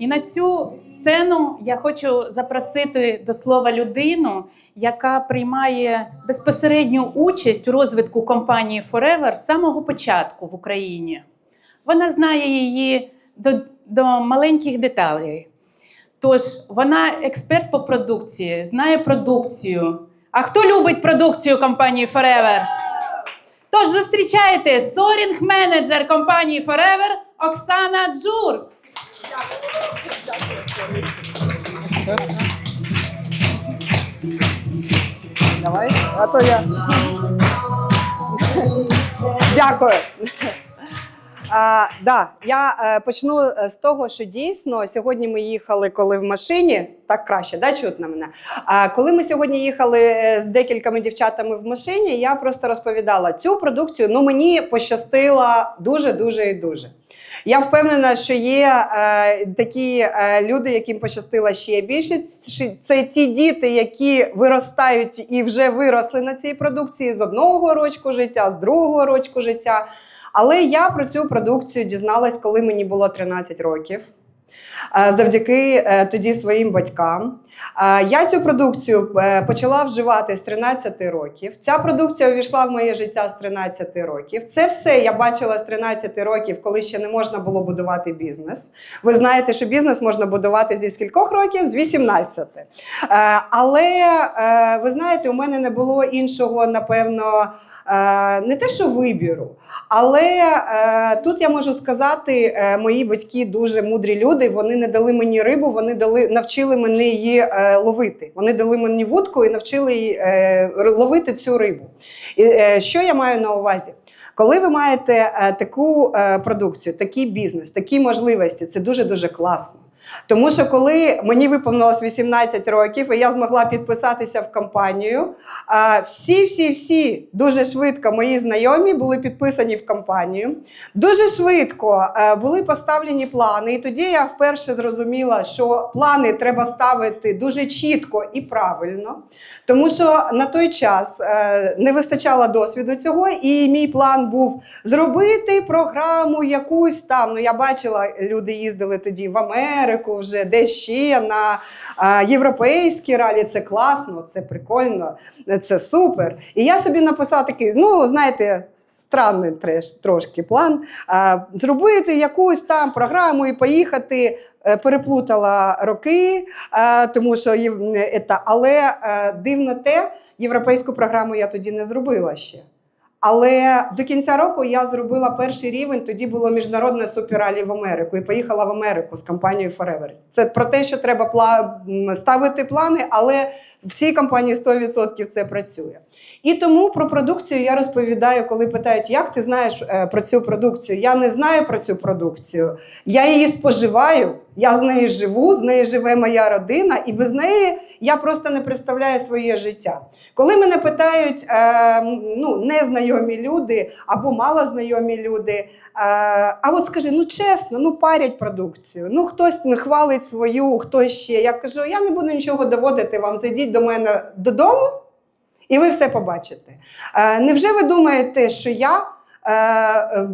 І на цю сцену я хочу запросити до слова людину, яка приймає безпосередню участь у розвитку компанії Forever з самого початку в Україні. Вона знає її до, до маленьких деталей. Тож вона експерт по продукції, знає продукцію. А хто любить продукцію компанії Forever? Тож зустрічайте сорінг менеджер компанії Forever Оксана Джур. Давай, а то я. Дякую. А, да, я е, почну е, з того, що дійсно сьогодні ми їхали, коли в машині, так краще, да, чутно мене. А коли ми сьогодні їхали е, з декількома дівчатами в машині, я просто розповідала цю продукцію. Ну мені пощастило дуже, дуже і дуже. Я впевнена, що є е, такі е, люди, яким пощастило ще більше. Це ті діти, які виростають і вже виросли на цій продукції з одного рочку життя, з другого рочку життя. Але я про цю продукцію дізналась, коли мені було 13 років. Завдяки е, тоді своїм батькам. Я цю продукцію е, почала вживати з 13 років. Ця продукція увійшла в моє життя з 13 років. Це все я бачила з 13 років, коли ще не можна було будувати бізнес. Ви знаєте, що бізнес можна будувати зі скількох років? З 18. Е, Але ви знаєте, у мене не було іншого, напевно, не те, що вибіру. Але е, тут я можу сказати, е, мої батьки дуже мудрі люди. Вони не дали мені рибу, вони дали навчили мене її е, ловити. Вони дали мені вудку і навчили її, е, ловити цю рибу. І, е, що я маю на увазі? Коли ви маєте е, таку е, продукцію, такий бізнес, такі можливості, це дуже дуже класно. Тому що коли мені виповнилось 18 років, і я змогла підписатися в компанію, всі, всі, всі дуже швидко мої знайомі були підписані в компанію. Дуже швидко е, були поставлені плани. І тоді я вперше зрозуміла, що плани треба ставити дуже чітко і правильно. Тому що на той час е, не вистачало досвіду цього, і мій план був зробити програму якусь там. Ну я бачила, люди їздили тоді в Америку, вже десь ще на е, європейські ралі. Це класно, це прикольно, це супер. І я собі написала такий, ну знаєте. Странний треш, трошки план. А, зробити якусь там програму і поїхати. Е, Переплутала роки, е, тому що е, але дивно те, європейську програму я тоді не зробила ще. Але до кінця року я зробила перший рівень. Тоді було міжнародне суперралі в Америку і поїхала в Америку з компанією Forever. Це про те, що треба ставити плани, але в цій компанії 100% це працює. І тому про продукцію я розповідаю, коли питають, як ти знаєш е, про цю продукцію. Я не знаю про цю продукцію. Я її споживаю, я з нею живу, з нею живе моя родина, і без неї я просто не представляю своє життя. Коли мене питають е, ну, незнайомі люди або малознайомі люди, е, а от скажи, ну чесно, ну парять продукцію, ну хтось не хвалить свою, хтось ще. Я кажу, я не буду нічого доводити вам, зайдіть до мене додому. І ви все побачите. Е, невже ви думаєте, що я, е, е,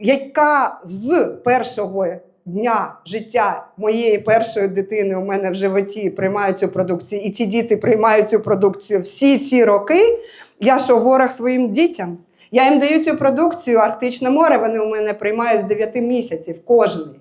яка з першого дня життя моєї першої дитини у мене в животі приймає цю продукцію, і ці діти приймають цю продукцію всі ці роки, я що ворог своїм дітям? Я їм даю цю продукцію, Арктичне море вони у мене приймають з 9 місяців кожний.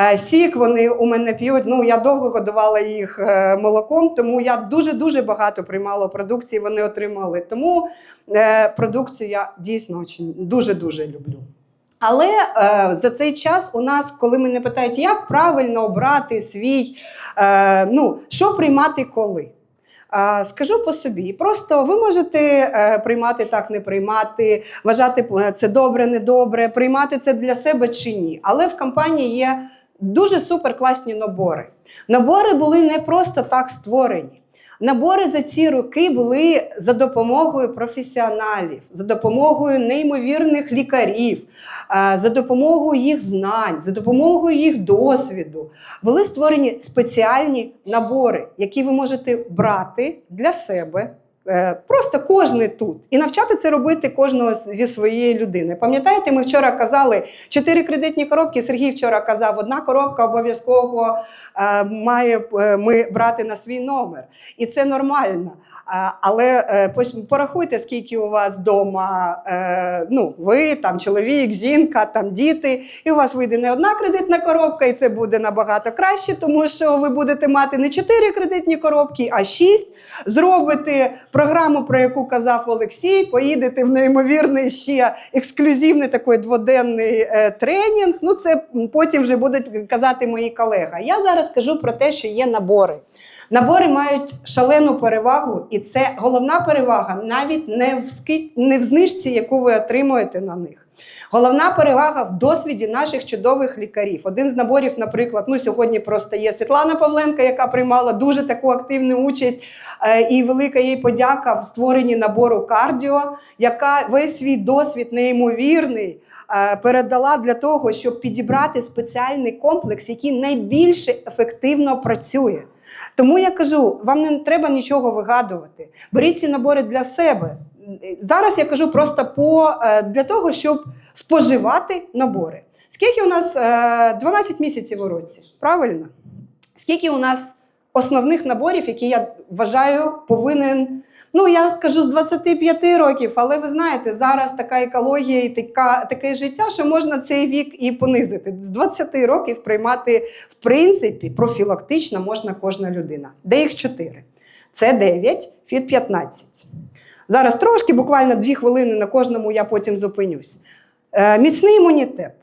Е, Сік вони у мене п'ють. Ну я довго годувала їх е, молоком, тому я дуже дуже багато приймала продукції. Вони отримали. Тому е, продукцію я дійсно дуже дуже люблю. Але е, за цей час у нас, коли мене питають, як правильно обрати свій, е, ну що приймати коли. Е, Скажу по собі, просто ви можете е, приймати так, не приймати, вважати це добре, не добре, приймати це для себе чи ні. Але в компанії є дуже супер класні набори. Набори були не просто так створені. Набори за ці роки були за допомогою професіоналів, за допомогою неймовірних лікарів, е, за допомогою їх знань, за допомогою їх досвіду. Були створені спеціальні набори, які ви можете брати для себе Просто кожний тут. І навчати це робити кожного зі своєї людини. Пам'ятаєте, ми вчора казали чотири кредитні коробки. Сергій вчора казав, одна коробка обов'язково е, має е, ми брати на свій номер. І це нормально. Але е, порахуйте, скільки у вас вдома, е, ну, ви, там, чоловік, жінка, там, діти, і у вас вийде не одна кредитна коробка, і це буде набагато краще, тому що ви будете мати не чотири кредитні коробки, а шість. Зробите програму, про яку казав Олексій, поїдете в неймовірний ще ексклюзивний такий дводенний е, тренінг. Ну, це потім вже будуть казати мої колеги. Я зараз кажу про те, що є набори. Набори мають шалену перевагу, і це головна перевага навіть не в знижці, яку ви отримуєте на них. Головна перевага в досвіді наших чудових лікарів. Один з наборів, наприклад, ну сьогодні просто є Світлана Павленка, яка приймала дуже таку активну участь, е, і велика їй подяка в створенні набору кардіо, яка весь свій досвід неймовірний е, передала для того, щоб підібрати спеціальний комплекс, який найбільше ефективно працює. Тому я кажу, вам не треба нічого вигадувати. Беріть ці набори для себе. Зараз я кажу просто по, е, для того, щоб споживати набори. Скільки у нас е, 12 місяців у році? Правильно? Скільки у нас основних наборів, які я вважаю, повинен. Ну, я скажу з 25 років, але ви знаєте, зараз така екологія і така, таке життя, що можна цей вік і понизити. З 20 років приймати, в принципі, профілактично можна кожна людина. Де їх 4? Це 9, фіт 15. Зараз трошки, буквально 2 хвилини на кожному я потім зупинюсь. Е, міцний імунітет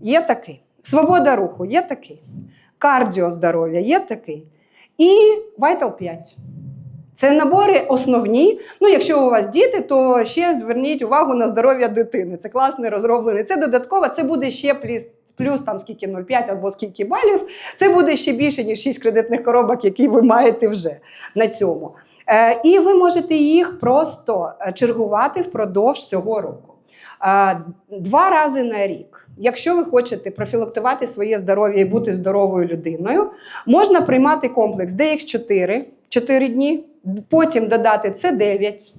є такий. Свобода руху є такий. Кардіо здоров'я є такий. І Vital 5. Це набори основні. Ну, якщо у вас діти, то ще зверніть увагу на здоров'я дитини. Це класний розроблений. Це додатково, це буде ще плюс, плюс там скільки 0,5 або скільки балів. Це буде ще більше, ніж 6 кредитних коробок, які ви маєте вже на цьому. Е, і ви можете їх просто е, чергувати впродовж цього року. Е, Два рази на рік. Якщо ви хочете профілактувати своє здоров'я і бути здоровою людиною, можна приймати комплекс DX4 4 дні, потім додати С9.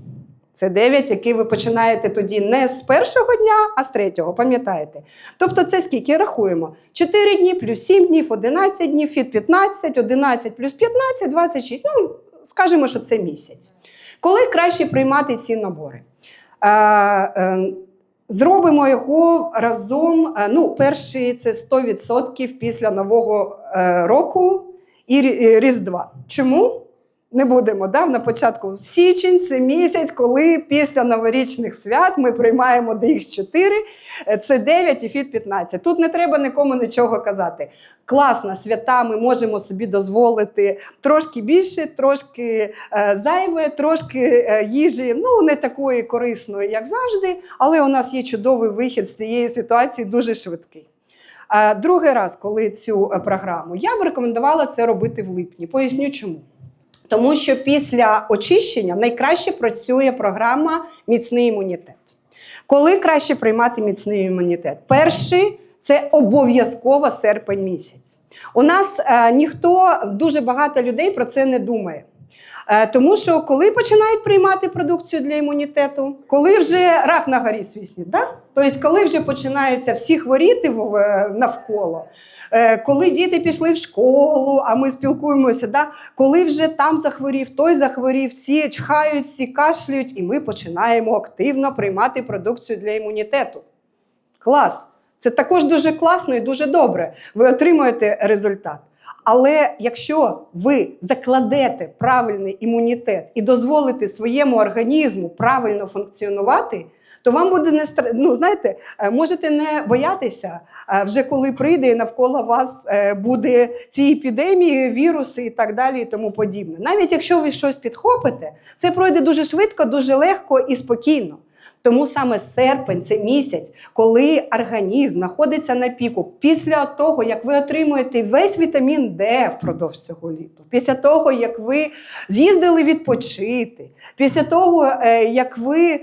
Це 9, який ви починаєте тоді не з першого дня, а з третього, пам'ятаєте? Тобто це скільки рахуємо? 4 дні плюс 7 днів, 11 днів, фіт 15, 11 плюс 15, 26. Ну, скажімо, що це місяць. Коли краще приймати ці набори? Е, е, Зробимо його разом. е, Ну, перший це 100% після Нового року і Різдва. Чому? Не будемо. Да? На початку січень це місяць, коли після новорічних свят ми приймаємо DX4, е, це 9 і FIT 15. Тут не треба нікому нічого казати. Класно, свята ми можемо собі дозволити трошки більше, трошки е, зайве, трошки е, їжі, ну не такої корисної, як завжди, але у нас є чудовий вихід з цієї ситуації дуже швидкий. Е, Другий раз, коли цю е, програму, я б рекомендувала це робити в липні. Поясню чому. Тому що після очищення найкраще працює програма Міцний імунітет. Коли краще приймати міцний імунітет? Перший це обов'язково серпень місяць. У нас е, ніхто, дуже багато людей про це не думає. Е, тому що коли починають приймати продукцію для імунітету, коли вже рак на горі свіснить, да? тобто коли вже починаються всі хворіти навколо, коли діти пішли в школу, а ми спілкуємося, да? коли вже там захворів, той захворів, всі чхають, всі кашлюють, і ми починаємо активно приймати продукцію для імунітету. Клас! Це також дуже класно і дуже добре. Ви отримуєте результат. Але якщо ви закладете правильний імунітет і дозволите своєму організму правильно функціонувати, то вам буде не ну, знаєте, е, можете не боятися, е, вже коли прийде навколо вас е, буде ці епідемії, віруси і так далі, і тому подібне. Навіть якщо ви щось підхопите, це пройде дуже швидко, дуже легко і спокійно. Тому саме серпень це місяць, коли організм знаходиться на піку, після того, як ви отримуєте весь вітамін Д впродовж цього літа, після того, як ви з'їздили відпочити, після того, як ви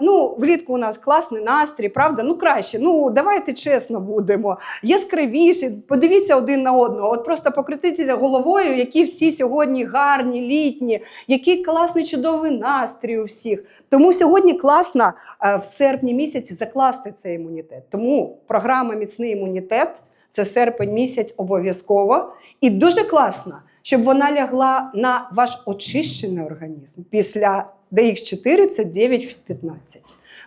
ну, влітку у нас класний настрій, правда? Ну краще. Ну давайте чесно будемо. Яскравіше, подивіться один на одного. От просто покрутитися головою, які всі сьогодні гарні, літні, який класний чудовий настрій у всіх. Тому сьогодні класно е, в серпні місяці закласти цей імунітет. Тому програма Міцний імунітет це серпень місяць обов'язково. І дуже класно, щоб вона лягла на ваш очищений організм після DX4 це 9 в 15.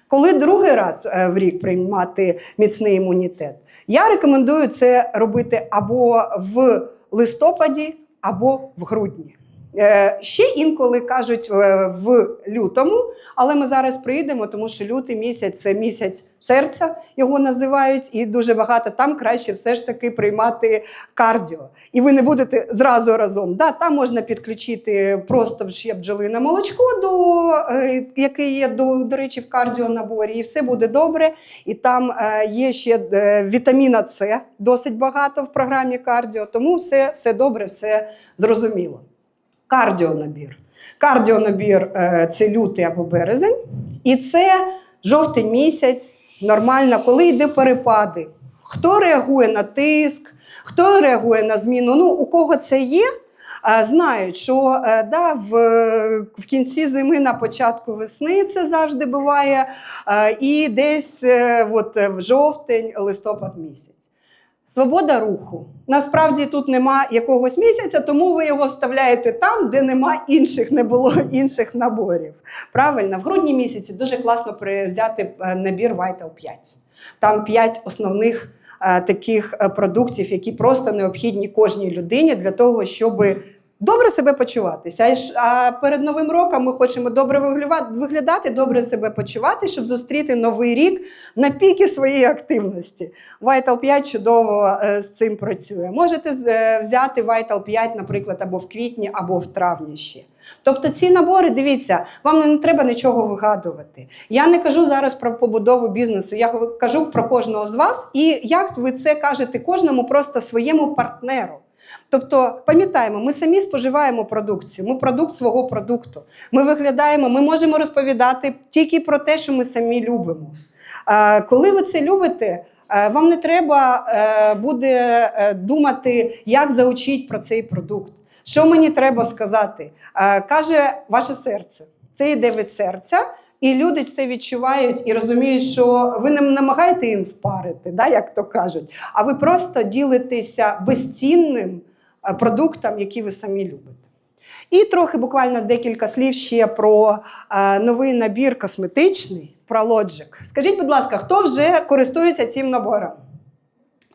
Коли другий раз е, в рік приймати міцний імунітет, я рекомендую це робити або в листопаді, або в грудні. Е, Ще інколи кажуть е, в лютому, але ми зараз прийдемо, тому що лютий місяць це місяць серця, його називають, і дуже багато там краще все ж таки приймати кардіо. І ви не будете зразу разом. Да, там можна підключити просто ще бджолине молочко, до, е, яке є, до, до речі, в кардіонаборі, і все буде добре. І там є ще вітаміна С досить багато в програмі кардіо, тому все, все добре, все зрозуміло. Кардіонабір. Кардіонабір е, це лютий або березень, і це жовтий місяць, нормально, коли йде перепади. Хто реагує на тиск, хто реагує на зміну? Ну, у кого це є, е, знають, що е, да, в, в кінці зими, на початку весни це завжди буває, і десь от, в жовтень, листопад місяць. Свобода руху. Насправді тут нема якогось місяця, тому ви його вставляєте там, де нема інших, не було інших наборів. Правильно, в грудні місяці дуже класно взяти е, набір Vital 5. Там 5 основних е, таких е, продуктів, які просто необхідні кожній людині для того, щоб добре себе почуватися. А перед новим роком ми хочемо добре виглядати, добре себе почувати, щоб зустріти новий рік на піки своєї активності. Vital 5 чудово е, з цим працює. Можете е, взяти Vital 5, наприклад, або в квітні, або в травні ще. Тобто ці набори, дивіться, вам не треба нічого вигадувати. Я не кажу зараз про побудову бізнесу, я кажу про кожного з вас, і як ви це кажете кожному просто своєму партнеру. Тобто, пам'ятаємо, ми самі споживаємо продукцію, ми продукт свого продукту. Ми виглядаємо, ми можемо розповідати тільки про те, що ми самі любимо. Коли ви це любите, е, вам не треба е, буде е, думати, як заучити про цей продукт. Що мені треба сказати? Каже ваше серце. Це йде від серця, і люди це відчувають і розуміють, що ви не намагаєте їм впарити, да, як то кажуть, а ви просто ділитеся безцінним е, продуктом, який ви самі любите. І трохи буквально декілька слів ще про е, новий набір косметичний про Logic. Скажіть, будь ласка, хто вже користується цим набором?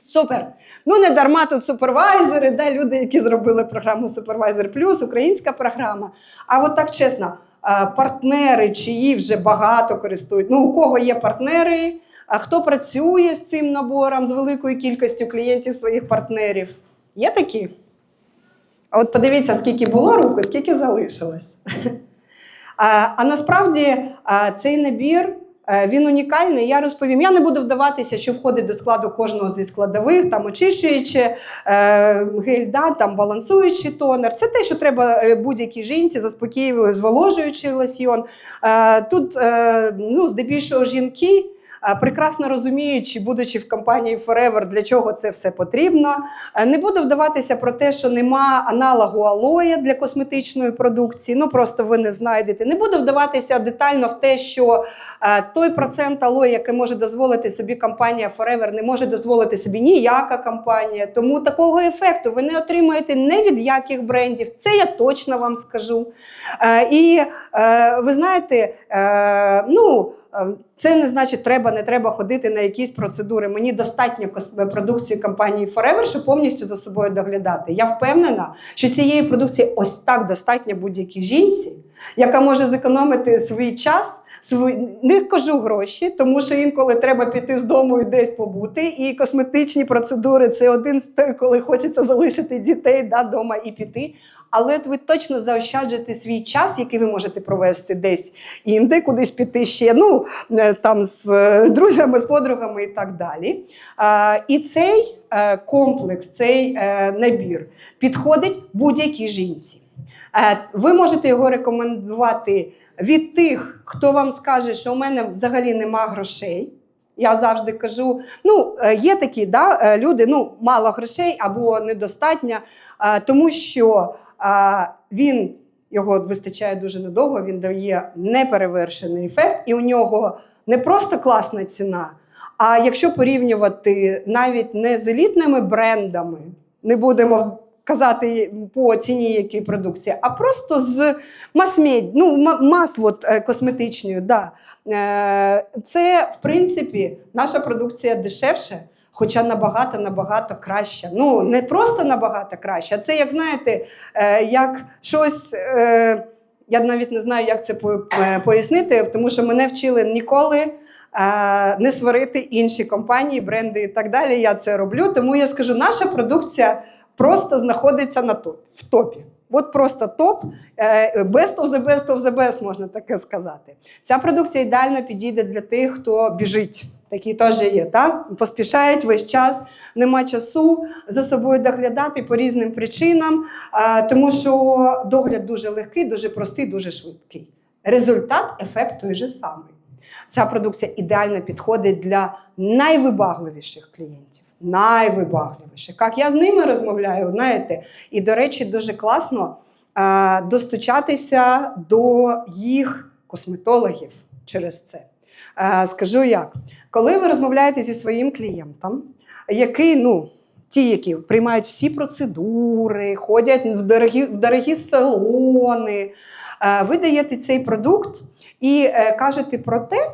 Супер! Ну, не дарма тут супервайзери, да, люди, які зробили програму Supervisor Plus, українська програма. А от так чесно, партнери, чиї вже багато користують. Ну, у кого є партнери, а хто працює з цим набором, з великою кількістю клієнтів своїх партнерів? Є такі? А от подивіться, скільки було руку, скільки залишилось. А, а насправді а, цей набір е, він унікальний. Я розповім. Я не буду вдаватися, що входить до складу кожного зі складових, там очищуючи е, гель, да, там балансуючий тонер. Це те, що треба е, будь-якій жінці, заспокійливий, зволожуючий лосьйон. Е, тут е, ну, здебільшого жінки. Е, Прекрасно розуміючи, будучи в компанії Forever, для чого це все потрібно. Е, Не буду вдаватися про те, що нема аналогу алоя для косметичної продукції. Ну просто ви не знайдете. Не буду вдаватися детально в те, що е, той процент алою, який може дозволити собі компанія Forever, не може дозволити собі ніяка компанія. Тому такого ефекту ви не отримаєте не від яких брендів. Це я точно вам скажу. І ви знаєте, ну. Е, Це не значить, треба, не треба ходити на якісь процедури. Мені достатньо продукції компанії Forever, щоб повністю за собою доглядати. Я впевнена, що цієї продукції ось так достатньо будь-якій жінці, яка може зекономити свій час. Не кажу гроші, тому що інколи треба піти з дому і десь побути. І косметичні процедури це один з тих, коли хочеться залишити дітей да, дома і піти. Але ви точно заощаджуєте свій час, який ви можете провести десь інде, кудись піти ще. Ну е, там з е, друзями, з подругами і так далі. І цей е, комплекс, цей набір підходить будь-якій жінці. Ви можете його рекомендувати від тих, хто вам скаже, що у мене взагалі нема грошей. Я завжди кажу: ну, є такі да, люди, ну, мало грошей або недостатньо, тому що він його вистачає дуже недовго, він дає неперевершений ефект, і у нього не просто класна ціна. А якщо порівнювати навіть не з елітними брендами, не будемо казати по ціні якої продукції, а просто з мас-мед, ну, ма- мас от, е, косметичною. Да. Е, Це, в принципі, наша продукція дешевше, хоча набагато набагато краща. Ну, не просто набагато краще, а це, як знаєте, е, як щось. е, Я навіть не знаю, як це е, пояснити, тому що мене вчили ніколи не сварити інші компанії, бренди і так далі. Я це роблю. Тому я скажу, наша продукція просто знаходиться на топ, в топі. От просто топ, best of the best of the best, можна таке сказати. Ця продукція ідеально підійде для тих, хто біжить. Такі теж є, так? Поспішають весь час, нема часу за собою доглядати по різним причинам, тому що догляд дуже легкий, дуже простий, дуже швидкий. Результат, ефект той же самий. Ця продукція ідеально підходить для найвибагливіших клієнтів. Найвибагливіших. Як я з ними розмовляю, знаєте, і, до речі, дуже класно достучатися до їх косметологів через це. Е, скажу як, коли ви розмовляєте зі своїм клієнтом, який, ну, ті, які приймають всі процедури, ходять в дорогі, в дорогі салони, е, ви даєте цей продукт і е, кажете про те,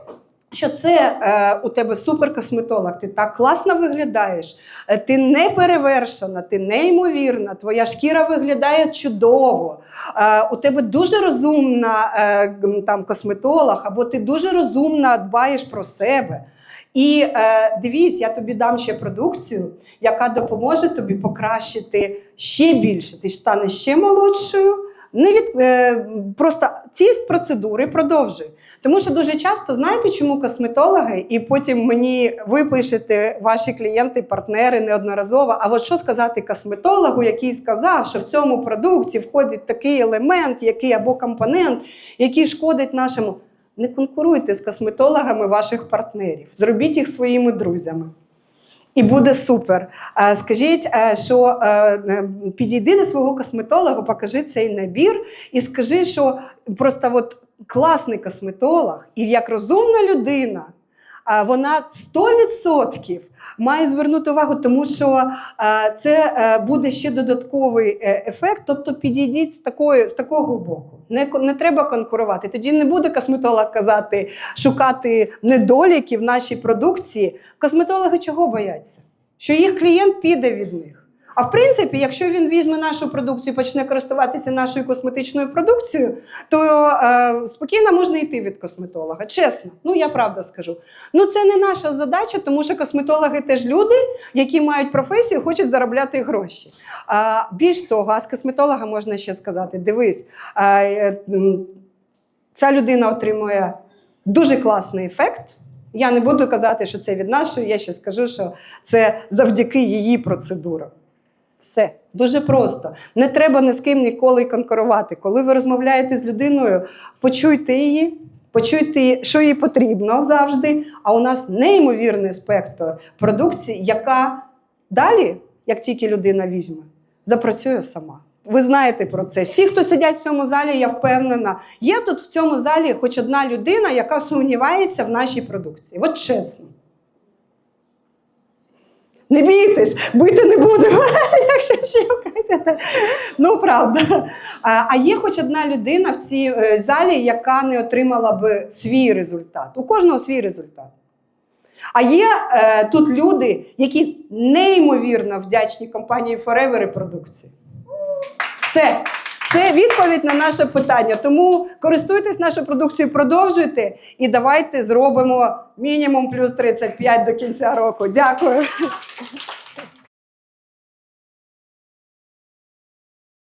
що це е, у тебе суперкосметолог, ти так класно виглядаєш, е, ти не перевершена, ти неймовірна, твоя шкіра виглядає чудово, е, у тебе дуже розумна е, там, косметолог, або ти дуже розумно дбаєш про себе. І е, дивись, я тобі дам ще продукцію, яка допоможе тобі покращити ще більше. Ти станеш ще молодшою. Не від, е, просто ці процедури продовжуй. Тому що дуже часто знаєте, чому косметологи, і потім мені ви пишете ваші клієнти, партнери неодноразово. А от що сказати косметологу, який сказав, що в цьому продукті входить такий елемент, який або компонент, який шкодить нашому. Не конкуруйте з косметологами ваших партнерів, зробіть їх своїми друзями. І буде супер. Скажіть, е, що е, е, підійди до свого косметолога, покажи цей набір і скажи, що просто от класний косметолог і як розумна людина, вона 100% має звернути увагу, тому що це е, буде ще додатковий е, ефект. Тобто підійдіть з, такої, з такого боку. Не, не треба конкурувати. Тоді не буде косметолог казати, шукати недоліки в нашій продукції. Косметологи чого бояться? Що їх клієнт піде від них. А в принципі, якщо він візьме нашу продукцію почне користуватися нашою косметичною продукцією, то е, спокійно можна йти від косметолога. Чесно, ну я правда скажу. Ну це не наша задача, тому що косметологи теж люди, які мають професію, хочуть заробляти гроші. А, більш того, а з косметолога можна ще сказати: дивись, а, е, ця людина отримує дуже класний ефект. Я не буду казати, що це від нашої, я ще скажу, що це завдяки її процедурам. Все дуже просто. Не треба ні з ким ніколи конкурувати. Коли ви розмовляєте з людиною, почуйте її, почуйте, що їй потрібно завжди. А у нас неймовірний спектр продукції, яка далі, як тільки людина візьме, запрацює сама. Ви знаєте про це. Всі, хто сидять в цьому залі, я впевнена, є тут в цьому залі хоч одна людина, яка сумнівається в нашій продукції. От чесно. Не бійтесь, бити не будемо, якщо ще якась. Ну, правда. А є хоч одна людина в цій е, залі, яка не отримала би свій результат. У кожного свій результат. А є е, тут люди, які неймовірно вдячні компанії Forever і продукції. Все. Це відповідь на наше питання. Тому користуйтесь нашою продукцією, продовжуйте і давайте зробимо мінімум плюс 35 до кінця року. Дякую.